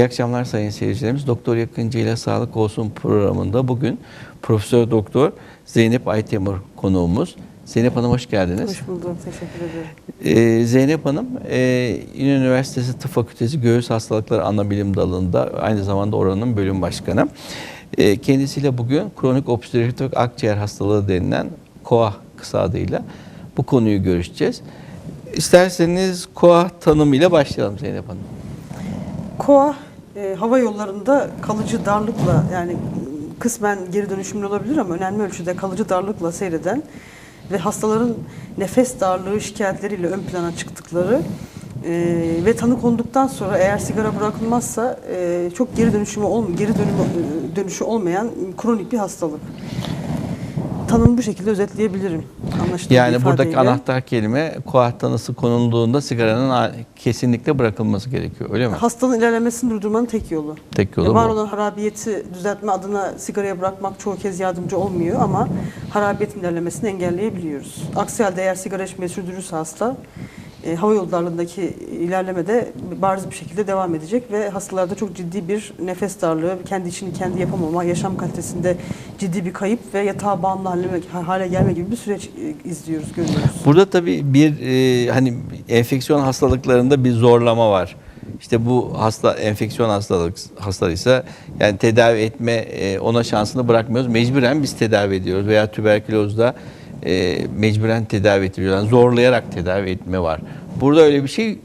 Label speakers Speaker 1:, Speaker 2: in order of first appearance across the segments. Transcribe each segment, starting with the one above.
Speaker 1: İyi akşamlar sayın seyircilerimiz. Doktor Yakıncı ile Sağlık Olsun programında bugün Profesör Doktor Zeynep Aytemur konuğumuz. Zeynep Hanım hoş geldiniz.
Speaker 2: Hoş buldum. Teşekkür ederim.
Speaker 1: Ee, Zeynep Hanım, e, İnönü Üniversitesi Tıp Fakültesi Göğüs Hastalıkları Anabilim Dalı'nda aynı zamanda oranın bölüm başkanı. E, kendisiyle bugün kronik obstrüktif akciğer hastalığı denilen KOAH kısa adıyla bu konuyu görüşeceğiz. İsterseniz KOAH tanımıyla başlayalım Zeynep Hanım.
Speaker 2: KOA e, hava yollarında kalıcı darlıkla yani kısmen geri dönüşümlü olabilir ama önemli ölçüde kalıcı darlıkla seyreden ve hastaların nefes darlığı şikayetleriyle ön plana çıktıkları e, ve tanı konduktan sonra eğer sigara bırakılmazsa e, çok geri dönüşümü olm geri dönümü, e, dönüşü olmayan kronik bir hastalık. Tanımı bu şekilde özetleyebilirim. Anlaşılır bir
Speaker 1: Yani buradaki
Speaker 2: ifadeyle.
Speaker 1: anahtar kelime KOAH tanısı konulduğunda sigaranın kesinlikle bırakılması gerekiyor öyle mi?
Speaker 2: Hastanın ilerlemesini durdurmanın tek yolu.
Speaker 1: Tek yolu
Speaker 2: E, var
Speaker 1: bu.
Speaker 2: olan harabiyeti düzeltme adına sigaraya bırakmak çoğu kez yardımcı olmuyor ama harabiyetin ilerlemesini engelleyebiliyoruz. Aksi halde eğer sigara içmeyi sürdürürse hasta e, hava yolu darlığındaki ilerleme de bariz bir şekilde devam edecek ve hastalarda çok ciddi bir nefes darlığı, kendi işini kendi yapamama, yaşam kalitesinde ciddi bir kayıp ve yatağa bağımlı hale, hale gelme gibi bir süreç e, izliyoruz, görüyoruz.
Speaker 1: Burada tabii bir e, hani enfeksiyon hastalıklarında bir zorlama var. İşte bu hasta enfeksiyon hastalık hastalıysa yani tedavi etme e, ona şansını bırakmıyoruz. Mecburen biz tedavi ediyoruz veya tüberkülozda e, mecburen tedavi ettiriyoruz. Yani zorlayarak tedavi etme var. Burada öyle bir şey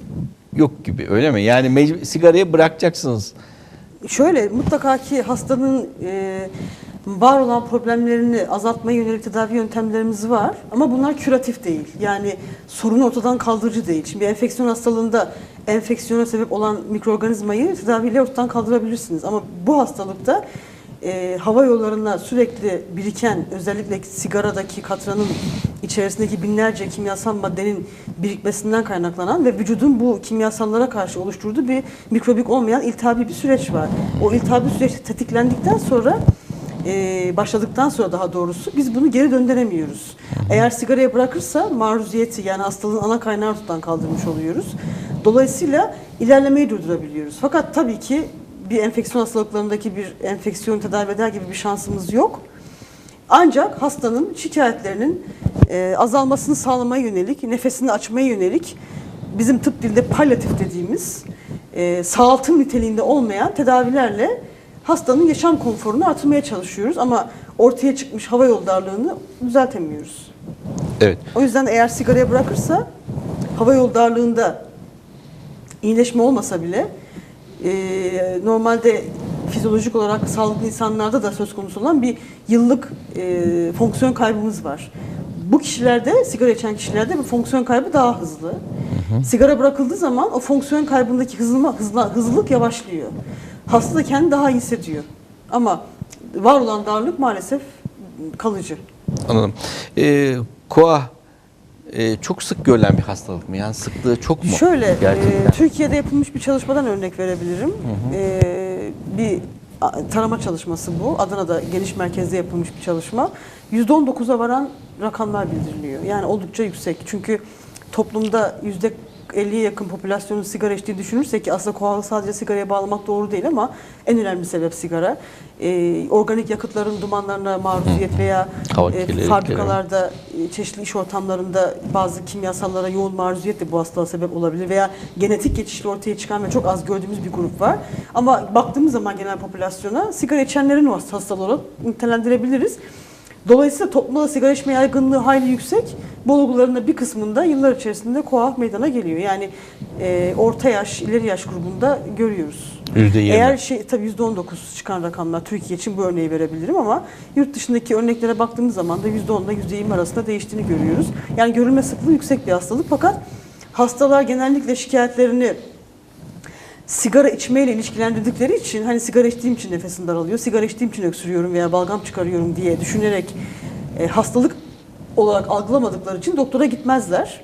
Speaker 1: yok gibi öyle mi? Yani sigarayı bırakacaksınız.
Speaker 2: Şöyle mutlaka ki hastanın e, var olan problemlerini azaltmaya yönelik tedavi yöntemlerimiz var ama bunlar küratif değil. Yani sorunu ortadan kaldırıcı değil. Şimdi bir enfeksiyon hastalığında enfeksiyona sebep olan mikroorganizmayı tedaviyle ortadan kaldırabilirsiniz ama bu hastalıkta e, hava yollarına sürekli biriken özellikle sigaradaki katranın içerisindeki binlerce kimyasal maddenin birikmesinden kaynaklanan ve vücudun bu kimyasallara karşı oluşturduğu bir mikrobik olmayan iltihabi bir süreç var. O iltihabi süreç tetiklendikten sonra e, başladıktan sonra daha doğrusu biz bunu geri döndüremiyoruz. Eğer sigaraya bırakırsa maruziyeti yani hastalığın ana kaynağını ortadan kaldırmış oluyoruz. Dolayısıyla ilerlemeyi durdurabiliyoruz. Fakat tabii ki bir enfeksiyon hastalıklarındaki bir enfeksiyon tedavi eder gibi bir şansımız yok. Ancak hastanın şikayetlerinin e, azalmasını sağlamaya yönelik, nefesini açmaya yönelik bizim tıp dilde palyatif dediğimiz e, sağaltım niteliğinde olmayan tedavilerle hastanın yaşam konforunu artırmaya çalışıyoruz ama ortaya çıkmış hava yolu darlığını düzeltemiyoruz.
Speaker 1: Evet.
Speaker 2: O yüzden eğer sigaraya bırakırsa hava yolu darlığında iyileşme olmasa bile e, normalde fizyolojik olarak sağlıklı insanlarda da söz konusu olan bir yıllık e, fonksiyon kaybımız var. Bu kişilerde, sigara içen kişilerde bu fonksiyon kaybı daha hızlı. Sigara bırakıldığı zaman o fonksiyon kaybındaki hızlama, hızla, hızlılık yavaşlıyor. Hasta da kendini daha iyi hissediyor. Ama var olan darlık maalesef kalıcı.
Speaker 1: Anladım. Ee, KOAH e, çok sık görülen bir hastalık mı? Yani sıklığı çok mu?
Speaker 2: Şöyle, e. Türkiye'de yapılmış bir çalışmadan örnek verebilirim. E, bir tarama çalışması bu. Adana'da geniş merkezde yapılmış bir çalışma. %19'a varan rakamlar bildiriliyor. Yani oldukça yüksek. Çünkü toplumda yüzde 50'ye yakın popülasyonun sigara içtiği düşünürsek ki aslında koalı sadece sigaraya bağlamak doğru değil ama en önemli sebep sigara. E, organik yakıtların dumanlarına maruziyet veya
Speaker 1: Hava
Speaker 2: e, fabrikalarda e, çeşitli iş ortamlarında bazı kimyasallara yoğun maruziyet de bu hastalığa sebep olabilir veya genetik geçişle ortaya çıkan ve çok az gördüğümüz bir grup var. Ama baktığımız zaman genel popülasyona sigara içenlerin hastalığı olarak nitelendirebiliriz. Dolayısıyla toplumda sigara içme yaygınlığı hayli yüksek. Da bir kısmında yıllar içerisinde koah meydana geliyor. Yani e, orta yaş, ileri yaş grubunda görüyoruz.
Speaker 1: %20.
Speaker 2: Eğer şey tabii %19 çıkan rakamlar Türkiye için bu örneği verebilirim ama yurt dışındaki örneklere baktığımız zaman da %10 ile %20 arasında değiştiğini görüyoruz. Yani görülme sıklığı yüksek bir hastalık fakat hastalar genellikle şikayetlerini sigara içmeyle ilişkilendirdikleri için hani sigara içtiğim için nefesim daralıyor, sigara içtiğim için öksürüyorum veya balgam çıkarıyorum diye düşünerek e, hastalık olarak algılamadıkları için doktora gitmezler.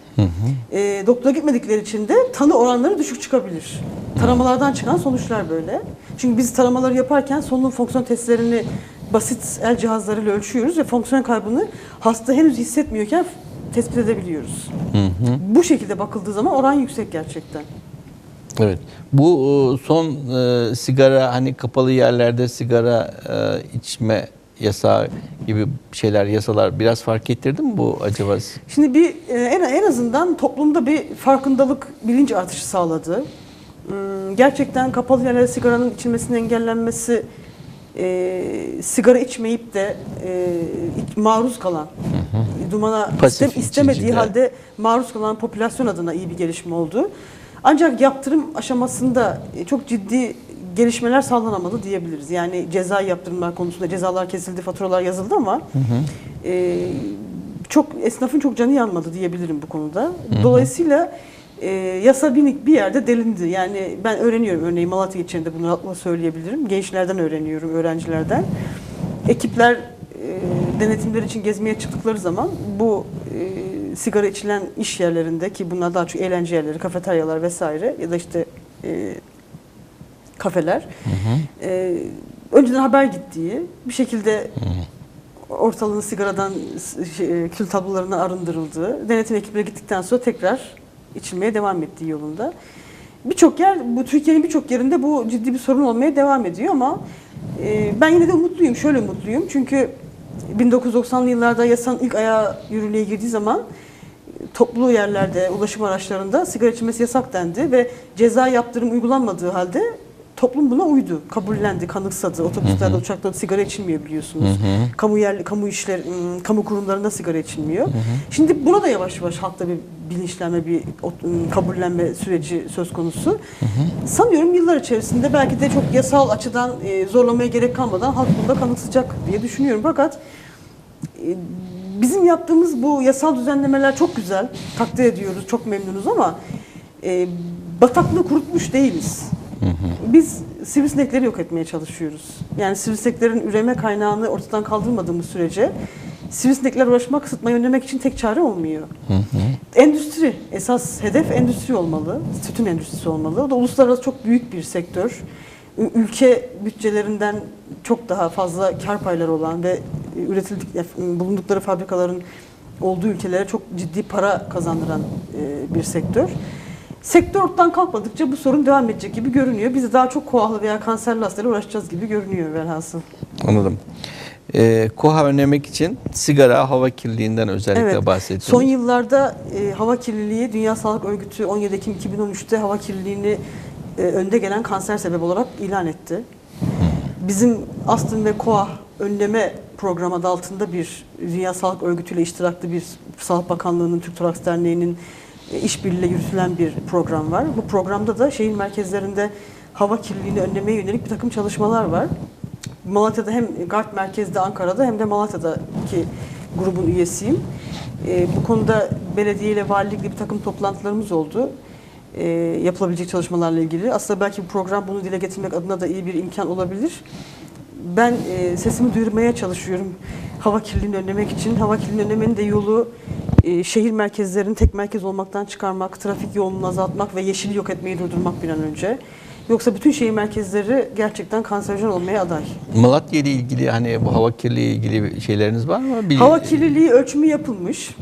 Speaker 2: E, doktora gitmedikleri için de tanı oranları düşük çıkabilir. Taramalardan çıkan sonuçlar böyle. Çünkü biz taramaları yaparken solunum fonksiyon testlerini basit el cihazlarıyla ölçüyoruz ve fonksiyon kaybını hasta henüz hissetmiyorken tespit edebiliyoruz. Bu şekilde bakıldığı zaman oran yüksek gerçekten.
Speaker 1: Evet. Bu e, son e, sigara hani kapalı yerlerde sigara e, içme yasağı gibi şeyler, yasalar biraz fark ettirdi mi bu acaba?
Speaker 2: Şimdi bir e, en, en azından toplumda bir farkındalık, bilinç artışı sağladı. Hmm, Gerçekten kapalı yerlerde sigaranın içilmesinin engellenmesi, e, sigara içmeyip de e, maruz kalan, dumana
Speaker 1: Pasif
Speaker 2: istem- istemediği
Speaker 1: içiciler.
Speaker 2: halde maruz kalan popülasyon adına iyi bir gelişme oldu. Ancak yaptırım aşamasında e, çok ciddi gelişmeler sağlanamadı diyebiliriz. Yani ceza yaptırımlar konusunda cezalar kesildi, faturalar yazıldı ama e, çok esnafın çok canı yanmadı diyebilirim bu konuda. Dolayısıyla e, yasa bir, bir yerde delindi. Yani ben öğreniyorum örneğin Malatya içinde bunu rahatlıkla söyleyebilirim. Gençlerden öğreniyorum, öğrencilerden. Ekipler e, denetimler için gezmeye çıktıkları zaman bu e, sigara içilen iş yerlerinde ki bunlar daha çok eğlence yerleri, kafeteryalar vesaire ya da işte e, kafeler e, önceden haber gittiği bir şekilde ortalığın sigaradan şey, kül tablolarına arındırıldığı, denetim ekipleri gittikten sonra tekrar içilmeye devam ettiği yolunda. Birçok yer, bu Türkiye'nin birçok yerinde bu ciddi bir sorun olmaya devam ediyor ama e, ben yine de umutluyum. Şöyle umutluyum çünkü 1990'lı yıllarda yasanın ilk ayağı yürürlüğe girdiği zaman toplu yerlerde, ulaşım araçlarında sigara içilmesi yasak dendi ve ceza yaptırım uygulanmadığı halde toplum buna uydu, kabullendi, kanıksadı. Otobüslerde, uçaklarda sigara içilmiyor biliyorsunuz. Kamu yer, kamu işler, ım, kamu kurumlarında sigara içilmiyor. Şimdi buna da yavaş yavaş halkta bir bilinçlenme, bir ım, kabullenme süreci söz konusu. Sanıyorum yıllar içerisinde belki de çok yasal açıdan e, zorlamaya gerek kalmadan halk bunda kanıksayacak diye düşünüyorum. Fakat e, bizim yaptığımız bu yasal düzenlemeler çok güzel, takdir ediyoruz, çok memnunuz ama e, bataklığı kurutmuş değiliz. Biz sivrisinekleri yok etmeye çalışıyoruz. Yani sivrisineklerin üreme kaynağını ortadan kaldırmadığımız sürece sivrisinekler uğraşma, kısıtmayı önlemek için tek çare olmuyor. Endüstri, esas hedef endüstri olmalı, tütün endüstrisi olmalı. O da uluslararası çok büyük bir sektör. Ülke bütçelerinden çok daha fazla kar payları olan ve üretildik bulundukları fabrikaların olduğu ülkelere çok ciddi para kazandıran e, bir sektör. Sektör ortadan kalkmadıkça bu sorun devam edecek gibi görünüyor. Biz de daha çok koahlı veya kanserli hastalarla uğraşacağız gibi görünüyor velhasıl.
Speaker 1: Anladım. E, KOHA önlemek için sigara, hava kirliliğinden özellikle bahsettiniz.
Speaker 2: Son yıllarda e, hava kirliliği Dünya Sağlık Örgütü 17 Ekim 2013'te hava kirliliğini e, önde gelen kanser sebebi olarak ilan etti. Bizim astım ve koah önleme programı adı altında bir Dünya Sağlık Örgütü ile iştiraklı bir Sağlık Bakanlığı'nın, Türk Toraks Derneği'nin işbirliğiyle yürütülen bir program var. Bu programda da şehir merkezlerinde hava kirliliğini önlemeye yönelik bir takım çalışmalar var. Malatya'da hem GART merkezde Ankara'da hem de Malatya'daki grubun üyesiyim. E, bu konuda belediye ile valilikle bir takım toplantılarımız oldu. E, yapılabilecek çalışmalarla ilgili. Aslında belki bu program bunu dile getirmek adına da iyi bir imkan olabilir. Ben e, sesimi duyurmaya çalışıyorum hava kirliliğini önlemek için. Hava kirliliğini önlemenin de yolu e, şehir merkezlerini tek merkez olmaktan çıkarmak, trafik yoğunluğunu azaltmak ve yeşili yok etmeyi durdurmak bir an önce. Yoksa bütün şehir merkezleri gerçekten kanserojen olmaya aday.
Speaker 1: Malatya ile ilgili hani bu hava kirliliği ilgili şeyleriniz var mı? Bir-
Speaker 2: Hava kirliliği ölçümü yapılmış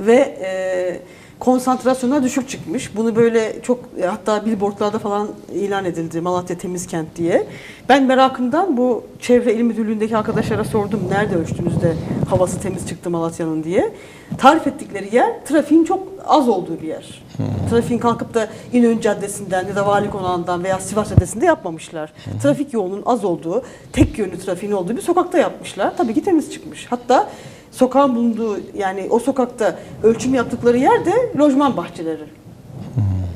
Speaker 2: ve e, konsantrasyona düşük çıkmış. Bunu böyle çok hatta billboardlarda falan ilan edildi Malatya Temiz Kent diye. Ben merakımdan bu çevre il müdürlüğündeki arkadaşlara sordum nerede ölçtünüz de havası temiz çıktı Malatya'nın diye. Tarif ettikleri yer trafiğin çok az olduğu bir yer. Trafiğin kalkıp da İnönü Caddesi'nden ya da Vali Konağı'ndan veya Sivas Caddesi'nde yapmamışlar. Trafik yoğunluğunun az olduğu, tek yönlü trafiğin olduğu bir sokakta yapmışlar. Tabii ki temiz çıkmış. Hatta sokağın bulunduğu yani o sokakta ölçüm yaptıkları yer de lojman bahçeleri.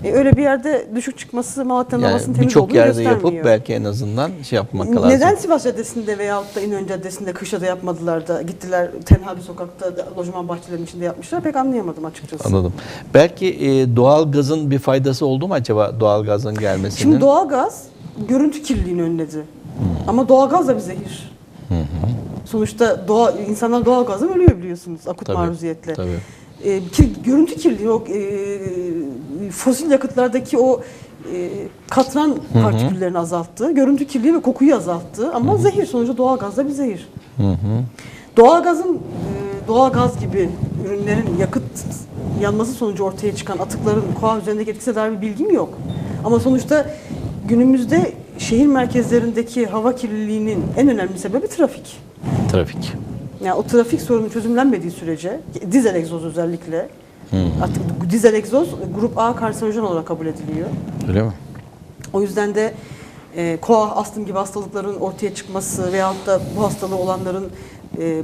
Speaker 2: E, öyle bir yerde düşük çıkması Malatya'nın havasının
Speaker 1: yani
Speaker 2: temiz
Speaker 1: birçok
Speaker 2: olduğunu
Speaker 1: yerde yapıp
Speaker 2: göstermiyor.
Speaker 1: belki en azından şey yapmak lazım.
Speaker 2: Neden Sivas Caddesi'nde veyahut da İnönü Caddesi'nde kışla da yapmadılar da gittiler tenha bir sokakta lojman bahçelerinin içinde yapmışlar pek anlayamadım açıkçası.
Speaker 1: Anladım. Belki e, doğal gazın bir faydası oldu mu acaba doğal gazın gelmesinin?
Speaker 2: Şimdi doğalgaz görüntü kirliliğini önledi. Ama doğalgaz da bir zehir. Sonuçta doğa, insanlar doğalgazdan ölüyor biliyorsunuz akut
Speaker 1: Tabii,
Speaker 2: maruziyetle.
Speaker 1: tabii.
Speaker 2: E, ki, görüntü kirliliği, o e, fosil yakıtlardaki o e, katran partiküllerini azalttı. Görüntü kirliliği ve kokuyu azalttı. Ama zehir sonuçta doğalgaz da bir zehir. Doğalgazın e, doğal gaz gibi ürünlerin yakıt yanması sonucu ortaya çıkan atıkların koa üzerindeki etkisine dair bir bilgim yok. Ama sonuçta günümüzde şehir merkezlerindeki hava kirliliğinin en önemli sebebi trafik.
Speaker 1: Trafik.
Speaker 2: Yani o trafik sorunu çözümlenmediği sürece, dizel egzoz özellikle, artık bu dizel egzoz grup A kanserojen olarak kabul ediliyor.
Speaker 1: Öyle mi?
Speaker 2: O yüzden de e, koa, astım gibi hastalıkların ortaya çıkması veyahut da bu hastalığı olanların e,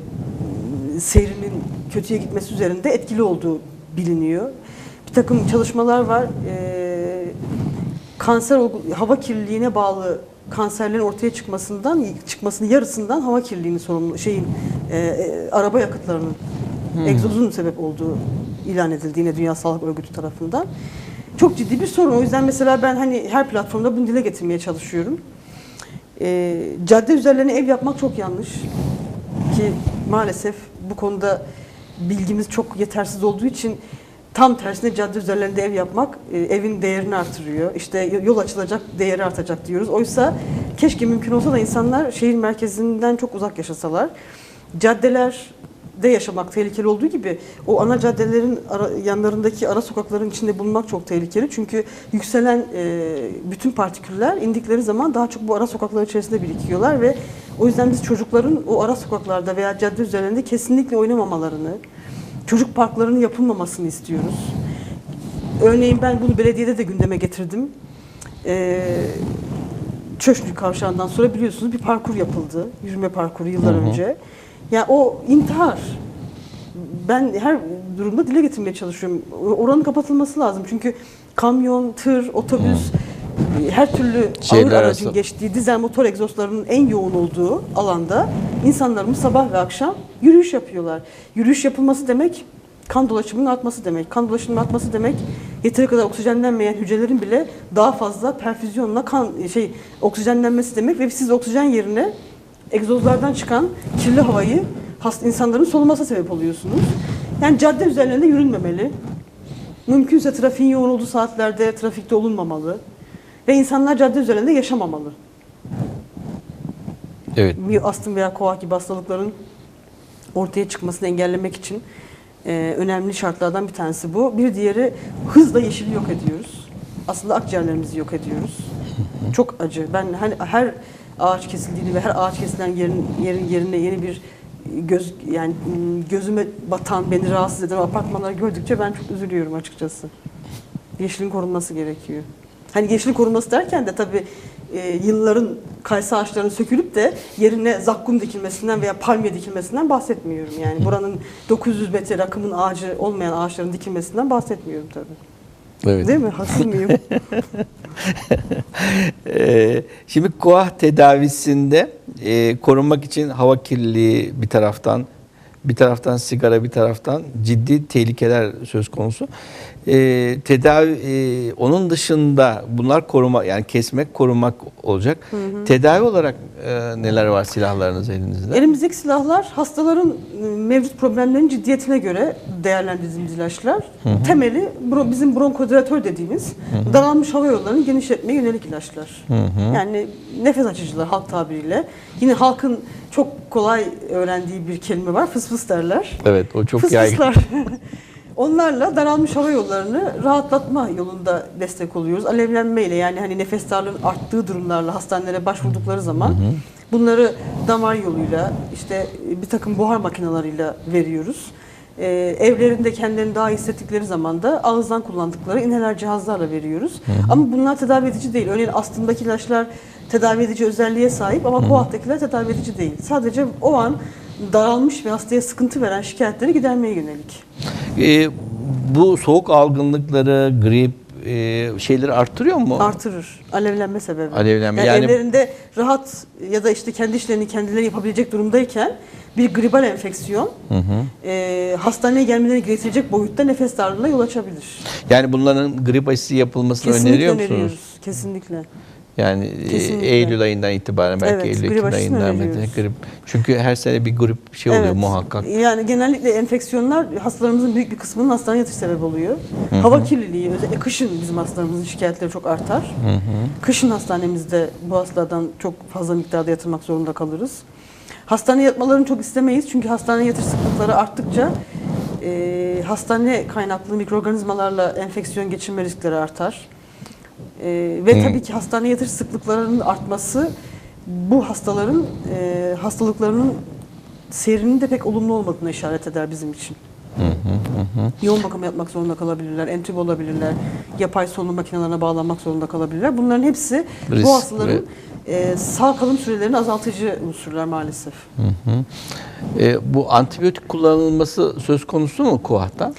Speaker 2: seyrinin kötüye gitmesi üzerinde etkili olduğu biliniyor. Bir takım çalışmalar var. E, kanser hava kirliliğine bağlı kanserlerin ortaya çıkmasından çıkmasının yarısından hava kirliliğinin sorumlu şeyin e, e, araba yakıtlarının egzozun sebep olduğu ilan edildi yine Dünya Sağlık Örgütü tarafından. Çok ciddi bir sorun. O yüzden mesela ben hani her platformda bunu dile getirmeye çalışıyorum. E, cadde üzerlerine ev yapmak çok yanlış. Ki maalesef bu konuda bilgimiz çok yetersiz olduğu için tam tersine cadde üzerlerinde ev yapmak e, evin değerini artırıyor. İşte yol açılacak, değeri artacak diyoruz. Oysa keşke mümkün olsa da insanlar şehir merkezinden çok uzak yaşasalar. Caddelerde yaşamak tehlikeli olduğu gibi o ana caddelerin ara- yanlarındaki ara sokakların içinde bulunmak çok tehlikeli. Çünkü yükselen e, bütün partiküller indikleri zaman daha çok bu ara sokaklar içerisinde birikiyorlar ve o yüzden biz çocukların o ara sokaklarda veya cadde üzerlerinde kesinlikle oynamamalarını, çocuk parklarının yapılmamasını istiyoruz. Örneğin ben bunu belediyede de gündeme getirdim. Ee, Çöşlü Kavşağı'ndan sonra biliyorsunuz bir parkur yapıldı. Yürüme parkuru yıllar önce. Yani o intihar. Ben her durumda dile getirmeye çalışıyorum. Oranın kapatılması lazım. Çünkü kamyon, tır, otobüs, her türlü
Speaker 1: Şehirler
Speaker 2: ağır aracın
Speaker 1: arası.
Speaker 2: geçtiği dizel motor egzozlarının en yoğun olduğu alanda insanlarımız sabah ve akşam yürüyüş yapıyorlar. Yürüyüş yapılması demek kan dolaşımının artması demek. Kan dolaşımının artması demek yeteri kadar oksijenlenmeyen hücrelerin bile daha fazla perfüzyonla kan şey oksijenlenmesi demek ve siz oksijen yerine egzozlardan çıkan kirli havayı hasta insanların soluması sebep oluyorsunuz. Yani cadde üzerlerinde yürünmemeli. Mümkünse trafiğin yoğun olduğu saatlerde trafikte olunmamalı. Ve insanlar cadde üzerinde yaşamamalı.
Speaker 1: Evet.
Speaker 2: Bir astım veya koa gibi hastalıkların ortaya çıkmasını engellemek için e, önemli şartlardan bir tanesi bu. Bir diğeri hızla yeşili yok ediyoruz. Aslında akciğerlerimizi yok ediyoruz. Çok acı. Ben hani her ağaç kesildiğini ve her ağaç kesilen yerin, yerin yerine yeni bir göz yani m, gözüme batan, beni rahatsız eden apartmanları gördükçe ben çok üzülüyorum açıkçası. Yeşilin korunması gerekiyor. Hani yeşilin korunması derken de tabii e, yılların kayısı ağaçlarının sökülüp de yerine zakkum dikilmesinden veya palmiye dikilmesinden bahsetmiyorum. Yani buranın 900 metre rakımın ağacı olmayan ağaçların dikilmesinden bahsetmiyorum tabii.
Speaker 1: Evet.
Speaker 2: Değil mi? Haksız mıyım?
Speaker 1: Ee, şimdi koah tedavisinde e, korunmak için hava kirliliği bir taraftan, bir taraftan sigara, bir taraftan ciddi tehlikeler söz konusu. Ee, tedavi e, onun dışında bunlar koruma yani kesmek, korumak olacak. Tedavi olarak e, neler var silahlarınız elinizde?
Speaker 2: Elimizdeki silahlar hastaların e, mevcut problemlerin ciddiyetine göre değerlendirdiğimiz ilaçlar. Temeli bro- bizim bronkodilatör dediğimiz daralmış hava yollarını genişletmeye yönelik ilaçlar. Yani nefes açıcılar halk tabiriyle. Yine halkın çok kolay öğrendiği bir kelime var. Fıs fıs derler.
Speaker 1: Evet, o çok yaygın.
Speaker 2: Onlarla daralmış hava yollarını rahatlatma yolunda destek oluyoruz. Alevlenmeyle yani hani nefes darlığının arttığı durumlarla hastanelere başvurdukları zaman bunları damar yoluyla işte bir takım buhar makinalarıyla veriyoruz. Ee, evlerinde kendilerini daha hissettikleri zaman da ağızdan kullandıkları inhaler cihazlarla veriyoruz. Ama bunlar tedavi edici değil. Örneğin astımdaki ilaçlar tedavi edici özelliğe sahip ama koahtakiler tedavi edici değil. Sadece o an daralmış ve hastaya sıkıntı veren şikayetleri gidermeye yönelik.
Speaker 1: Ee, bu soğuk algınlıkları, grip e, şeyleri arttırıyor mu?
Speaker 2: Artırır. Alevlenme sebebi.
Speaker 1: Alevlenme,
Speaker 2: Yani,
Speaker 1: yani-
Speaker 2: evlerinde rahat ya da işte kendi işlerini kendileri yapabilecek durumdayken bir gribal enfeksiyon e, hastaneye gelmeleri gerektirecek boyutta nefes darlığına yol açabilir.
Speaker 1: Yani bunların grip aşısı yapılmasını
Speaker 2: Kesinlikle
Speaker 1: öneriyor musunuz?
Speaker 2: öneriyoruz. Kesinlikle.
Speaker 1: Yani e,
Speaker 2: Kesinlikle.
Speaker 1: Eylül ayından itibaren belki
Speaker 2: Evet,
Speaker 1: Eylül Ekim ayından
Speaker 2: öneriyoruz.
Speaker 1: grip. Çünkü her sene bir grip şey oluyor
Speaker 2: Evet.
Speaker 1: muhakkak.
Speaker 2: Yani genellikle enfeksiyonlar hastalarımızın büyük bir kısmının hastaneye yatış sebebi oluyor. Hava kirliliği, özellikle kışın bizim hastalarımızın şikayetleri çok artar. Kışın hastanemizde bu hastalardan çok fazla miktarda yatırmak zorunda kalırız. Hastaneye yatmalarını çok istemeyiz çünkü hastaneye yatış sıklıkları arttıkça e, hastane kaynaklı mikroorganizmalarla enfeksiyon geçirme riskleri artar. E, ve tabii ki hastaneye yatış sıklıklarının artması bu hastaların e, hastalıklarının seyrinin de pek olumlu olmadığına işaret eder bizim için. Yoğun bakıma yatmak zorunda kalabilirler, entübe olabilirler, yapay solunum makinelerine bağlanmak zorunda kalabilirler. Bunların hepsi
Speaker 1: Risk
Speaker 2: bu hastaların e, sağ kalım sürelerini azaltıcı unsurlar maalesef.
Speaker 1: E, bu antibiyotik kullanılması söz konusu mu KUAH'ta?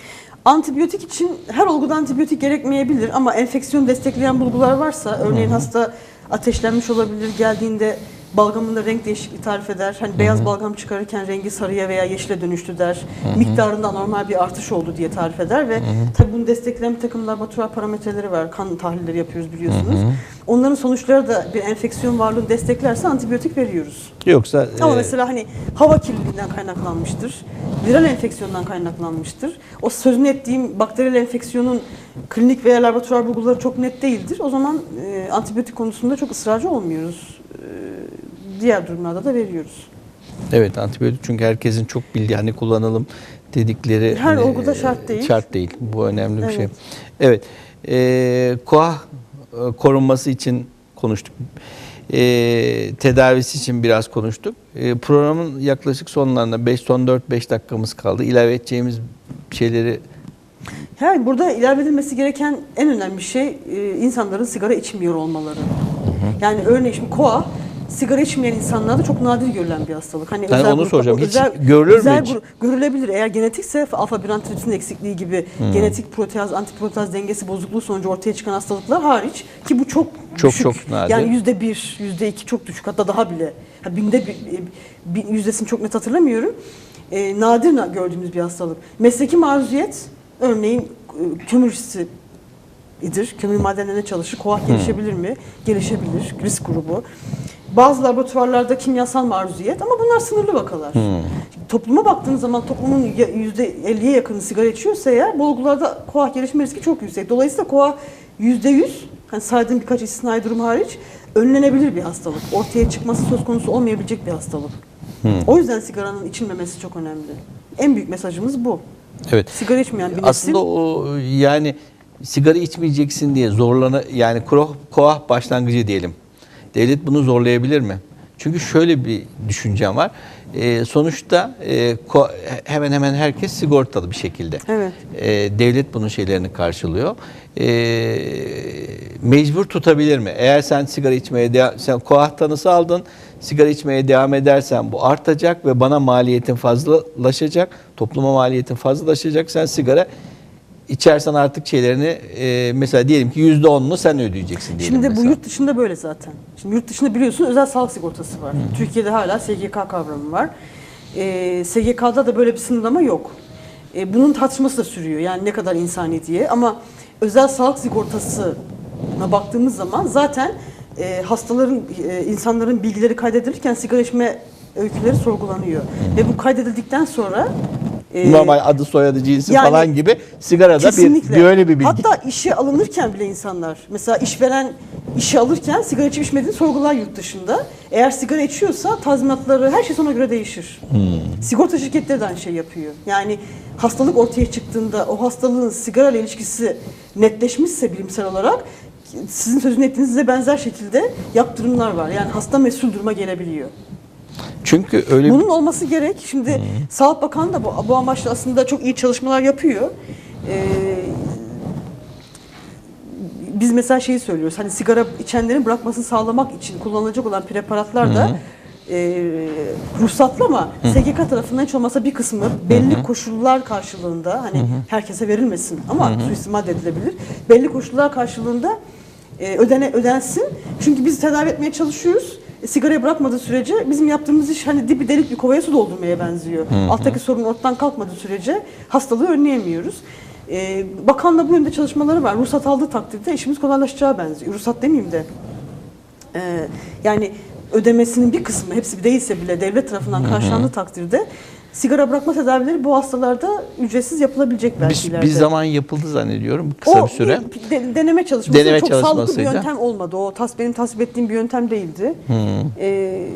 Speaker 2: Antibiyotik için her olguda antibiyotik gerekmeyebilir ama enfeksiyon destekleyen bulgular varsa örneğin hasta ateşlenmiş olabilir geldiğinde balgamında renk değişikliği tarif eder. Hani beyaz balgam çıkarırken rengi sarıya veya yeşile dönüştü der. Miktarında normal bir artış oldu diye tarif eder ve tabii bunu destekleyen bir takım laboratuvar parametreleri var. Kan tahlilleri yapıyoruz biliyorsunuz. Onların sonuçları da bir enfeksiyon varlığını desteklerse antibiyotik veriyoruz.
Speaker 1: Yoksa
Speaker 2: Ama
Speaker 1: e,
Speaker 2: mesela hani hava kirliliğinden kaynaklanmıştır. Viral enfeksiyondan kaynaklanmıştır. O sözünü ettiğim bakteriyel enfeksiyonun klinik veya laboratuvar bulguları çok net değildir. O zaman e, antibiyotik konusunda çok ısrarcı olmuyoruz. E, diğer durumlarda da veriyoruz.
Speaker 1: evet antibiyotik çünkü herkesin çok bildiği hani kullanalım dedikleri
Speaker 2: Her
Speaker 1: hani,
Speaker 2: olguda
Speaker 1: e,
Speaker 2: şart değil.
Speaker 1: Şart değil. Bu önemli bir
Speaker 2: Evet.
Speaker 1: şey. Evet. E, KUAH e, korunması için konuştuk. E, tedavisi için biraz konuştuk. E, programın yaklaşık sonlarında 5 son 4-5 dakikamız kaldı. İlave edeceğimiz şeyleri
Speaker 2: Yani burada ilave edilmesi gereken en önemli şey e, insanların sigara içmiyor olmaları. Yani örneğin şimdi koa sigara içmeyen insanlarda çok nadir görülen bir hastalık. Hani
Speaker 1: Ben onu
Speaker 2: grup-
Speaker 1: soracağım. Hiç görülür mü
Speaker 2: özel
Speaker 1: hiç?
Speaker 2: gru- görülebilir. Eğer genetikse alfa 1 antitrypsin eksikliği gibi
Speaker 1: Hmm.
Speaker 2: genetik proteaz antiproteaz dengesi bozukluğu sonucu ortaya çıkan hastalıklar hariç ki bu çok
Speaker 1: Çok,
Speaker 2: düşük.
Speaker 1: çok nadir.
Speaker 2: Yani yüzde bir, yüzde iki çok düşük hatta daha bile. Ha, binde bir, e, yüzdesini çok net hatırlamıyorum. E, nadir na- gördüğümüz bir hastalık. Mesleki maruziyet örneğin e, kömür hissi idir. Kömür madenlerine çalışır. Koah gelişebilir mi? Gelişebilir. Risk grubu. Bazı laboratuvarlarda kimyasal maruziyet ama bunlar sınırlı vakalar. Şimdi Topluma baktığınız zaman toplumun ya- %50'ye yakını sigara içiyorsa eğer bu olgularda koah gelişme riski çok yüksek. Dolayısıyla koah %100 hani saydığım birkaç istisnai durum hariç önlenebilir bir hastalık. Ortaya çıkması söz konusu olmayabilecek bir hastalık. O yüzden sigaranın içilmemesi çok önemli. En büyük mesajımız bu.
Speaker 1: evet.
Speaker 2: Sigara içmeyen bir nesil
Speaker 1: Aslında o yani sigara içmeyeceksin diye zorlana yani koah, başlangıcı diyelim. Devlet bunu zorlayabilir mi? Çünkü şöyle bir düşüncem var. Ee, sonuçta e, ko- hemen hemen herkes sigortalı bir şekilde.
Speaker 2: Evet.
Speaker 1: Ee, devlet bunun şeylerini karşılıyor. Ee, mecbur tutabilir mi? Eğer sen sigara içmeye devam, sen koah tanısı aldın, sigara içmeye devam edersen bu artacak ve bana maliyetin fazlalaşacak, topluma maliyetin fazlalaşacak. Sen sigara içersen artık şeylerini e, mesela diyelim ki yüzde onunu sen ödeyeceksin diyelim
Speaker 2: Şimdi bu
Speaker 1: mesela.
Speaker 2: yurt dışında böyle zaten. Şimdi yurt dışında biliyorsun özel sağlık sigortası var. Türkiye'de hala SGK kavramı var. Ee, SGK'da da böyle bir sınırlama yok. Ee, bunun tartışması da sürüyor. Yani ne kadar insani diye. Ama özel sağlık sigortasına baktığımız zaman zaten e, hastaların, e, insanların bilgileri kaydedilirken sigara içme öyküleri sorgulanıyor. Ve bu kaydedildikten sonra e,
Speaker 1: Normal adı soyadı cinsi
Speaker 2: yani-
Speaker 1: falan gibi sigarada bir,
Speaker 2: Kesinlikle.
Speaker 1: bir öyle bir bilgi.
Speaker 2: Hatta işe alınırken bile insanlar mesela işveren işe alırken sigara içip içmediğini sorgular yurt dışında. Eğer sigara içiyorsa tazminatları her şey ona göre değişir.
Speaker 1: Hmm.
Speaker 2: Sigorta şirketleri de aynı şey yapıyor. Yani hastalık ortaya çıktığında o hastalığın sigara ile ilişkisi netleşmişse bilimsel olarak sizin sözünü ettiğinizde benzer şekilde yaptırımlar var. Yani hasta mesul duruma gelebiliyor.
Speaker 1: Çünkü öyle
Speaker 2: Bunun olması gerek. Şimdi Sağlık Bakanı da bu, bu amaçla aslında çok iyi çalışmalar yapıyor. Ee, biz mesela şeyi söylüyoruz. Hani sigara içenlerin bırakmasını sağlamak için kullanılacak olan preparatlar da e, ruhsatlı ama SGK tarafından hiç olmazsa bir kısmı belli koşullar karşılığında hani herkese verilmesin ama suistimal de edilebilir. Belli koşullar karşılığında e, ödene ödensin. Çünkü biz tedavi etmeye çalışıyoruz. E, sigarayı bırakmadığı sürece bizim yaptığımız iş hani dibi delik bir kovaya su doldurmaya benziyor. Alttaki sorun ortadan kalkmadığı sürece hastalığı önleyemiyoruz. E, bakanla bu yönde çalışmaları var. Ruhsat aldığı takdirde işimiz kolaylaşacağı benziyor. Ruhsat demeyeyim de. e, yani ödemesinin bir kısmı hepsi değilse bile devlet tarafından karşılandığı takdirde sigara bırakma tedavileri bu hastalarda ücretsiz yapılabilecek belki
Speaker 1: bir, bir zaman yapıldı zannediyorum kısa
Speaker 2: O
Speaker 1: bir süre.
Speaker 2: de- deneme çalışması
Speaker 1: Deneme
Speaker 2: çok sağlıklı bir yöntem olmadı. O tas benim tasvip ettiğim bir yöntem değildi. Ee,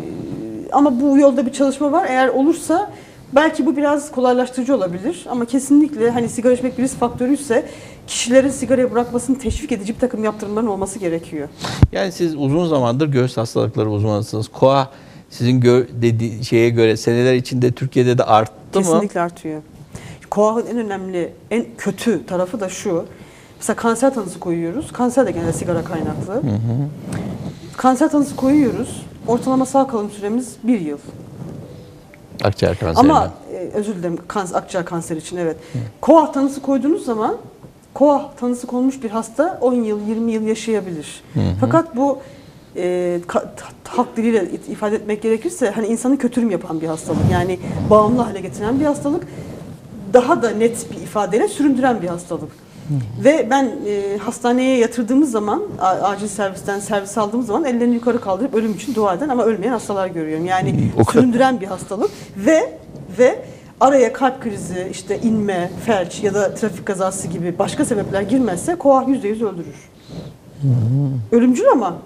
Speaker 2: ama bu yolda bir çalışma var. Eğer olursa belki bu biraz kolaylaştırıcı olabilir. Ama kesinlikle hani sigara içmek bir risk faktörüyse kişilerin sigarayı bırakmasını teşvik edici bir takım yaptırımların olması gerekiyor.
Speaker 1: Yani siz uzun zamandır göğüs hastalıkları uzmanısınız. KOA sizin gö dediği şeye göre seneler içinde Türkiye'de de arttı mı?
Speaker 2: Kesinlikle artıyor. KOAH'ın en önemli, en kötü tarafı da şu. Mesela kanser tanısı koyuyoruz. Kanser de genelde sigara kaynaklı. Kanser tanısı koyuyoruz. Ortalama sağ kalım süremiz bir yıl.
Speaker 1: Akciğer kanseri.
Speaker 2: Ama e, özür dilerim kanser, akciğer kanseri için evet. KOAH tanısı koyduğunuz zaman KOAH tanısı konmuş bir hasta 10 yıl 20 yıl yaşayabilir. Fakat bu e, ka- halk diliyle ifade etmek gerekirse hani insanı kötürüm yapan bir hastalık. Yani bağımlı hale getiren bir hastalık. Daha da net bir ifadeyle süründüren bir hastalık. Ve ben e, hastaneye yatırdığımız zaman, acil servisten servis aldığımız zaman ellerini yukarı kaldırıp ölüm için dua eden ama ölmeyen hastalar görüyorum. Yani süründüren bir hastalık ve ve araya kalp krizi, işte inme, felç ya da trafik kazası gibi başka sebepler girmezse koah %100 öldürür. Ölümcül ama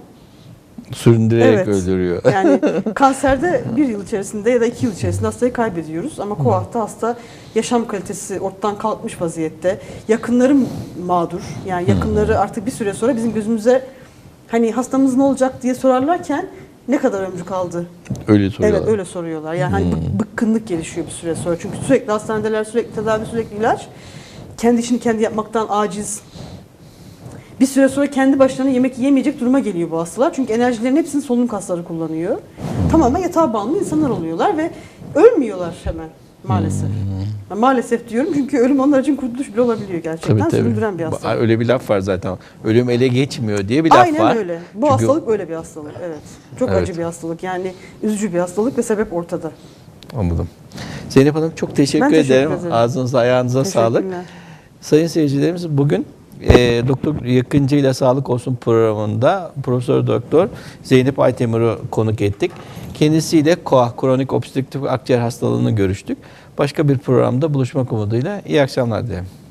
Speaker 1: Süründürerek
Speaker 2: Evet.
Speaker 1: öldürüyor.
Speaker 2: yani kanserde bir yıl içerisinde ya da iki yıl içerisinde hastayı kaybediyoruz. Ama koahta hasta yaşam kalitesi ortadan kalkmış vaziyette. Yakınları mağdur. Yani yakınları artık bir süre sonra bizim gözümüze hani hastamız ne olacak diye sorarlarken ne kadar ömrü kaldı?
Speaker 1: öyle soruyorlar.
Speaker 2: Evet öyle soruyorlar. Yani hani bık- bıkkınlık gelişiyor bir süre sonra. Çünkü sürekli hastanedeler, sürekli tedavi, sürekli ilaç. Kendi işini kendi yapmaktan aciz. Bir süre sonra kendi başlarına yemek yiyemeyecek duruma geliyor bu hastalar. Çünkü enerjilerin hepsini solunum kasları kullanıyor. Tamamen yatağa bağımlı insanlar oluyorlar ve ölmüyorlar hemen maalesef. Ben Maalesef diyorum çünkü ölüm onlar için kurtuluş bile olabiliyor gerçekten.
Speaker 1: Tabii tabii.
Speaker 2: Bir hastalık.
Speaker 1: Öyle bir laf var zaten. Ölüm ele geçmiyor diye bir laf
Speaker 2: Aynen
Speaker 1: var.
Speaker 2: öyle. Bu
Speaker 1: Çünkü-
Speaker 2: hastalık öyle bir hastalık. Evet. Çok
Speaker 1: Evet.
Speaker 2: acı bir hastalık. Yani üzücü bir hastalık ve sebep ortada.
Speaker 1: Anladım. Zeynep Hanım çok teşekkür,
Speaker 2: Ben teşekkür
Speaker 1: ederim.
Speaker 2: ederim.
Speaker 1: Ağzınıza ayağınıza sağlık. Sayın seyircilerimiz bugün e, Doktor Yakıncı ile Sağlık Olsun programında Profesör Doktor Zeynep Aytemir'i konuk ettik. Kendisiyle KOAH, kronik obstrüktif akciğer hastalığını görüştük. Başka bir programda buluşmak umuduyla iyi akşamlar dilerim.